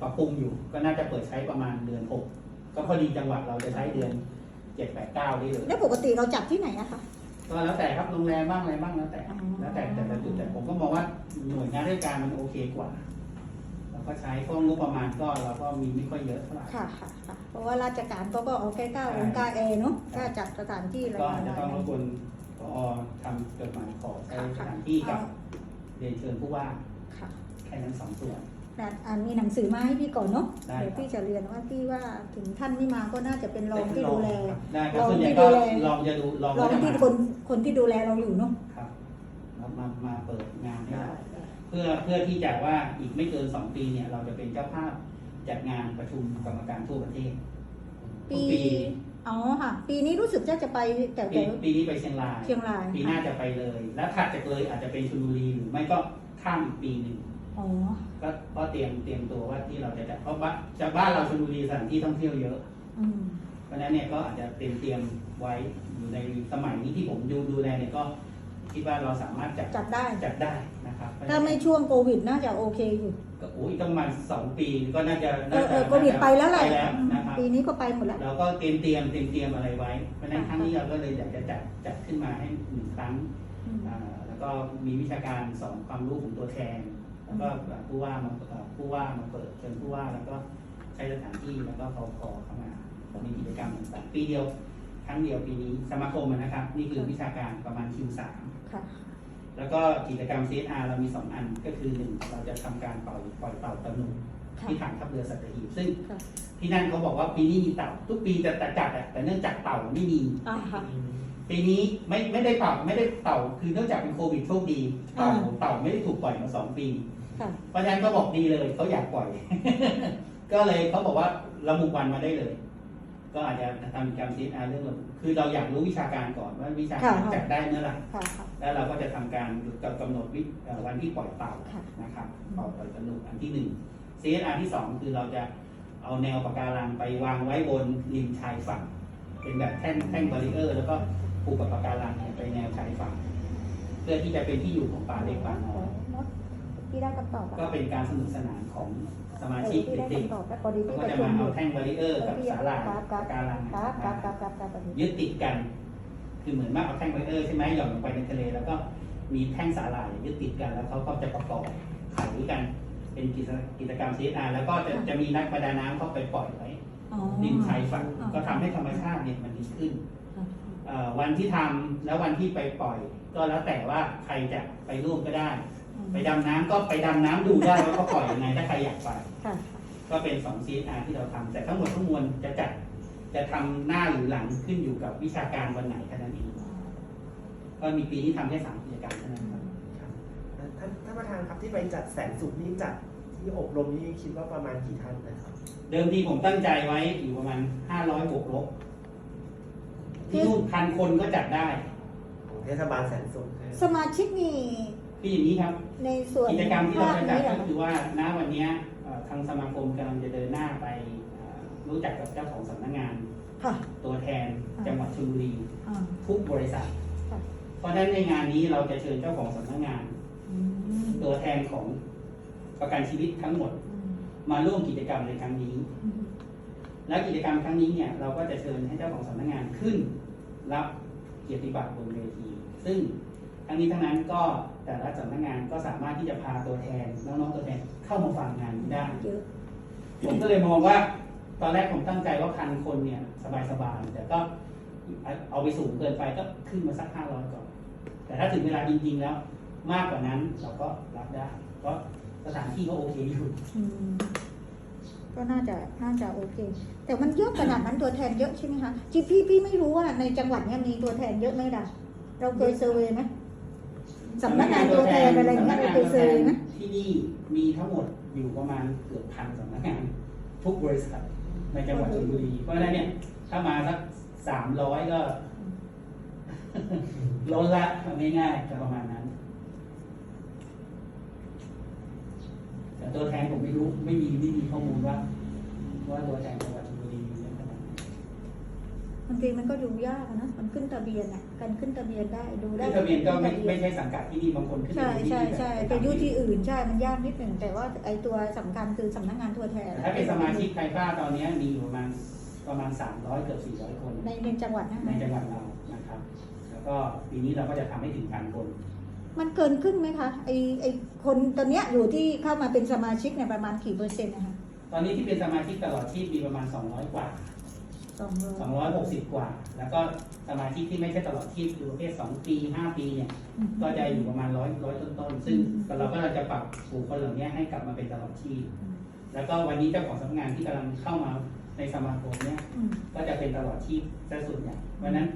ปรับปรุงอยู่ ก็น่าจะเปิดใช้ประมาณเดือนหกก็พอดีจังหวัดเราจะใช้เดือนเจ็ดแปดเก้าได้เลยแล้วปกติเราจัดที่ไหนอะคะ ก็แล้วแต่ครับโรงแรมบ้างอะไรบ้างแล้วแต่ อ๋อ แล้วแต่แต่ละจุดแต่ผมก็มองว่าหน่วยงานราชการมันโอเคกว่าเราก็ใช้เพราะงบประมาณก็เราก็มีไม่ค่อยเยอะเท่าไหร่ ค่ะค่ะค่ะ เพราะว่าราชการเขาก็เอาแค่ก้าองค์การเอเนาะกล้าจัดสถานที่อะไรก็ปอาจระจะมาณต้องรนั้บน กวนพอทำจดหมายขอใช้ค่ะสค่ะถานที่กับเอาเรียนเชิญผู้ว่าค่ะ แค่นั้นสองส่วน แต่อันมีหนังสือมาให้พี่ก่อนเนาะได้เดี๋ยวพี่จะเรียนว่าพี่ว่าถึงท่านไม่มาก็น่าจะเป็นรองที่ดูแลครับได้ครับรองส่วนใหญ่ที่ก็ดูแล ลองจะดูลองรองก็จะที่มาคนคนที่ดูแลเราอยู่เนาะครับมามามาเปิดงานให้เราเพื่อเพื่อที่จะว่าอีกไม่เกินสองปีเนี่ย เราจะเป็นเจ้าภาพจัดงานประชุมกรรมการทั่วประเทศทุปีกปีอ๋อค่ะ ปีนี้รู้สึกจะจะไปแต่ปีแต่ปีนี้ไปเชียงราย เชียงรายปีหน้าจะไปเลย แล้วถัดจากเลยอาจจะเป็นชลบุรีหรือไม่ก็ข้ามอีกปีหนึ่ง อ๋อ ก็ก็เตรียมเตรียมตัวว่าที่เราจะจัดเพราะบ้านจากบ้านเราชลบุรีสถานที่ท่องเที่ยวเยอะ อืม เพราะฉะนั้นเนี่ยก็อาจจะเตรียมเตรียมไว้อยู่ในสมัยนี้ที่ผมดูดูแลเนี่ยก็คิดว่าเราสามารถจัดจัดได้ จัดได้นะครับถ้าไม่ช่วงโควิดน่าจะโอเคอยู่ ก็โอ้ยต้องประมาณสองปีก็น่าจะเอน่าอเอจะอโควิดไปแล้วแหละไปแล้วนะครับ ปีนี้ก็ไปหมดแล้ว เราก็เตรียมเตรียมเตรียมเตรียมอะไรไว้ เพราะฉะนั้นค่ะครั้งนี้เราก็เลยอยากจะจัดจัดขึ้นมาให้หนึ่งครั้งอืมอ่าแล้วก็มีวิชาการสอนความรู้ของตัวแทน แล้วก็ผู้ว่ามาเอ่อผู้ว่ามาเปิดเชิญผู้ว่าแล้วก็ใช้สถานที่แล้วก็พอพอเข้ามามีกิจกรรมต่างๆปีเดียวครั้งเดียวปีนี้สมาคมอะนะครับ นี่คือวิชาการประมาณ Q3 ค่ะแล้วก็กิจกรรม CSR เรามี 2 อันก็คือหนึ่งเราจะทำการปล่อยปล่อยเต่าตะหนุค่ะที่ฐานทัพเรือสัตหีบซึ่งค่ะที่นั่นเขาบอกว่าปีนี้มีเต่า ทุกปีจะจัดอะแต่เนื่องจากเต่าไม่มีอ่าค่ะปีนี้ไม่ไม่ได้เต่าไม่ได้เต่า คือเนื่องจากเป็นโควิดโชคดีเต่าอ่าเต่าไม่ได้ถูกปล่อยมาสองปีค่ะ เพราะฉะนั้นก็บอกดีเลยเขาอยากปล่อย ก็เลยเขาบอกว่าระบุวันมาได้เลย ก็อาจจะทำกิจกรรม CSR เรื่องระบุคือเราอยากรู้วิชาการก่อนว่าวิชาการค่ะจัดได้เมื่อไหร่ค่ะค่ะแล้วเราก็จะทำการกำหนดวิเอ่อวันที่ปล่อยเต่าค่ะนะครับปล่อยปล่อยสนุกอันที่หนึ่ง CSR ที่สองคือเราจะเอาแนวปะการังไปวางไว้บนริมชายฝั่ง เป็นแบบแท่งแท่งบาริเออร์ แล้วก็ผูกกับปะการังเนี่ยไปแนวชายฝั่ง เพื่อที่จะเป็นที่อยู่ของปลาเล็กปลาน้อย พี่ได้คำตอบก็เป็นการสนุกสนานของสมาชิกพี่ได้เด็กคำตอบแล้วพอดีๆพี่ก็ประจะชุมามอเอายู่แท่งบาริเออร์กับสาลาครับครับปะการังครับครับครับครับครับยึดติดกัน คือเหมือนว่าเอาแท่งบาริเออร์ใช่ไหมหย่อนลงไปในทะเลแล้วก็มีแท่งสาลายยึดติดกันแล้วเขาก็จะประกอบไขกัน เป็นกิจกิจกรรม CSR แล้วก็จะจะมีนักประดาน้ำเข้าไปปล่อยไว้อ๋อริมชายฝั่งอ๋อก็ทำให้ธรรมชาติเนี่ยมันดีขึ้นเอ่อวันที่ทำแล้ววันที่ไปปล่อย ก็แล้วแต่ว่าใครจะไปร่วมก็ได้ ไปดำน้ำก็ไปดำน้ำดูได้ว่าเขาปล่อยยังไงถ้าใครอยากไป ค่ะ ก็เป็นสอง CSR ที่เราทำแต่ทั้งหมดทั้งมวลจะจัดจะทำหน้าหรือหลังขึ้นอยู่กับวิชาการวันไหนแค่นั้นเองก็มีปีนี้ทำแค่สามกิจกรรมเท่านั้นครับครับท่านท่านประธานครับที่ไปจัดแสนสุขนี่จัดที่อบรมนี่คิดว่าประมาณกี่ท่านนะครับเดิมทีผมตั้งใจไว้อยู่ประมาณห้าร้อยบวกลบที่นู่นพันคนก็จัดได้ของเทศบาลแสนสุขสมาชิกมี คืออย่างนี้ครับ ในส่วนกิจกรรมที่เราภาคจะจัดนี้เหรก็อคือว่าณวันเนี้ยเอ่อทางสมาคมกำลังจะเดินหน้าไปเอ่อรู้จักกับเจ้าของสำนักงานค่ะตัวแทนอ่าจังหวัดชลบุรีอ่าทุกบริษัทค่ะเพราะฉะนั้นในงานนี้เราจะเชิญเจ้าของสำนักงานอืมตัวแทนของประกันชีวิตทั้งหมดอืมมาร่วมกิจกรรมในครั้งนี้อืมและกิจกรรมครั้งนี้เนี่ยเราก็จะเชิญให้เจ้าของสำนักงานขึ้น รับเกียรติบัตรบนเวที ซึ่งทั้งนี้ทั้งนั้นก็ แต่ละสำนักงานก็สามารถที่จะพาตัวแทนน้องๆตัวแทนเข้ามาฟังงานนี้ได้เยอะผมก็เลยมองว่า ตอนแรกผมตั้งใจว่าพันคนเนี่ยสบายๆแต่ก็เอาไปสูงเกินไปก็ขึ้นมาสักห้าร้อยก่อน แต่ถ้าถึงเวลาจริงๆแล้ว มากกว่านั้นเราก็รับได้ เพราะสถานที่ก็โอเคอยู่อืมก็น่าจะน่าจะโอเค แต่มันเยอะขนาดนั้นตัวแทนเยอะใช่ไหมคะจริงพี่พี่ไม่รู้ว่าในจังหวัดเนี้ยมีตัวแทนเยอะไหมล่ะ เราเคยเซอร์เวย์ไหม สำนักงานตัวแทนอะไรเงี้ยเราเคยเซอร์เวย์ไหมที่นี่มีทั้งหมดอยู่ประมาณเกือบพันสำนักงานทุกบริษัทในจังหวัดชลบุรี เพราะฉะนั้นเนี่ย ถ้ามาสักสามร้อยก็ล้นละเอาง่ายๆจะประมาณนั้น แต่ตัวแทนผมไม่รู้ ไม่มีไม่มีข้อมูลว่า ว่าตัวแทนจังหวัดชลบุรีมีเขาดไหน บางทีมันก็ดูยากอะนะมันขึ้นทะเบียนอะการขึ้นทะเบียนได้ดูได้ขึ้นทะเบียนก็ไม่ขึ้ทะไม่เบียนใช่สังกัดที่นี่บางคนขึ้นใช่อยู่ที่ใช่แบบใช่ไปอยู่ที่อื่นใช่มันยากนิดหนึ่งแต่ว่าไอตัวสำคัญคือสำนักงานทั่วแทนแต่ถ้าเป็นสมาชิกไทยฟ้าตอนนี้มีอยู่ประมาณประมาณ 300 เกือบ 400 คนในในจังหวัดนะในจังหวัดเรานะครับ แล้วก็ปีนี้เราก็จะทำให้ถึงพันคน มันเกินครึ่งไหมคะไอไอคนตอนเนี้ยอยู่ที่เข้ามาเป็นสมาชิกเนี่ยประมาณกี่เปอร์เซ็นต์นะคะตอนนี้ที่เป็นสมาชิกตลอดชีพมีประมาณ 200 กว่า สองร้อย260กว่า แล้วก็สมาชิกที่ไม่ใช่ตลอดชีพคือประเภท2ปี5ปีเนี่ย ก็จะอยู่ประมาณร้อยร้อยต้นๆ ซึ่งเราก็จะปรับบุคคลเหล่านี้ให้กลับมาเป็นตลอดชีพ แล้วก็วันนี้เจ้าของสำนักงานที่กำลังเข้ามาในสมาคมเนี่ยอืมก็จะเป็นตลอดชีพซะส่วนใหญ่เพราะฉะนั้น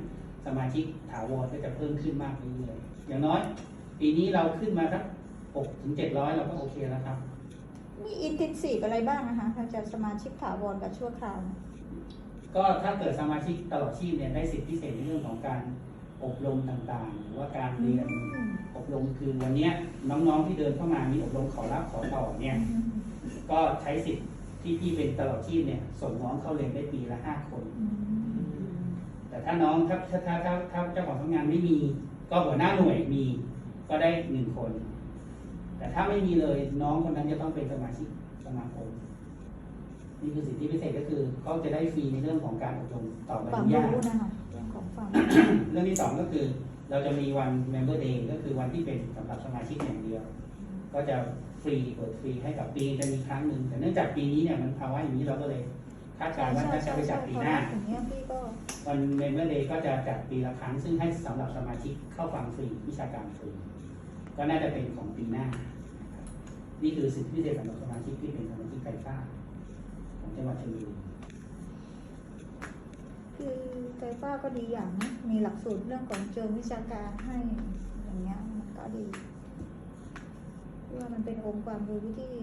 สมาชิกถาวรก็จะเพิ่มขึ้นมากเรื่อยๆอย่างน้อย ปีนี้เราขึ้นมาสัก6ถึง700เราก็โอเคแล้วครับ มีอินเทนซีฟอะไรบ้างนะคะถ้าจะสมาชิกถาวรกับชั่วคราวเนี่ย ก็ถ้าเกิดสมาชิกตลอดชีพเนี่ยได้สิทธิพิเศษในเรื่องของการอบรมต่างๆ หรือว่าการเรียนอืมอบรมคือวันเนี้ยน้องๆที่เดินเข้ามามีอบรมขอรับขอต่อเนี่ยอืมก็ใช้สิทธิ์ที่พี่เป็นตลอดชีพเนี่ยส่งน้องเข้าเรียนได้ปีละห้าคนอืมแต่ถ้าน้องถ้าถ้าถ้าถ้าถ้าเจ้าของทำงานไม่มี ก็หัวหน้าหน่วยมี ก็ได้หนึ่งคน แต่ถ้าไม่มีเลยน้องคนนั้นจะต้องเป็นสมาชิกสมาคม นี่คือสิทธิพิเศษก็คือเขาจะได้ฟรีในเรื่องของการอบรมต่อใบควาอมนุญาต รู้นะคะเรื่องของความเรื่องที่สองก็คือเราจะมีวัน Member Day ก็คือวันที่เป็นสำหรับสมาชิกอย่างเดียว ก็จะฟรีเปิดฟรีให้กับปีจะมีครั้งหนึ่งแต่เนื่องจากปีนี้เนี่ยมันภาวะอย่างนี้เราก็เลยคาดการณ์ว่าถ้าจะไปจัดปีหน้าอย่างเงี้ยพี่ก็วัน Member Day ก็จะจัดปีละครั้ง ซึ่งให้สำหรับสมาชิกเข้าฟังฟรีวิชาการฟรีก็น่าจะเป็นของปีหน้านะครับนี่คือสิทธิพิเศษสำหรับสมาชิกที่เป็นสมาชิกไก่ฟ้า คือไกฟ้าก็ดีอย่างนะมีหลักสูตรเรื่องของเชิงวิชาการให้อย่างเงี้ยมันก็ดีเพื่ามันเป็นองค์ความรู้ที่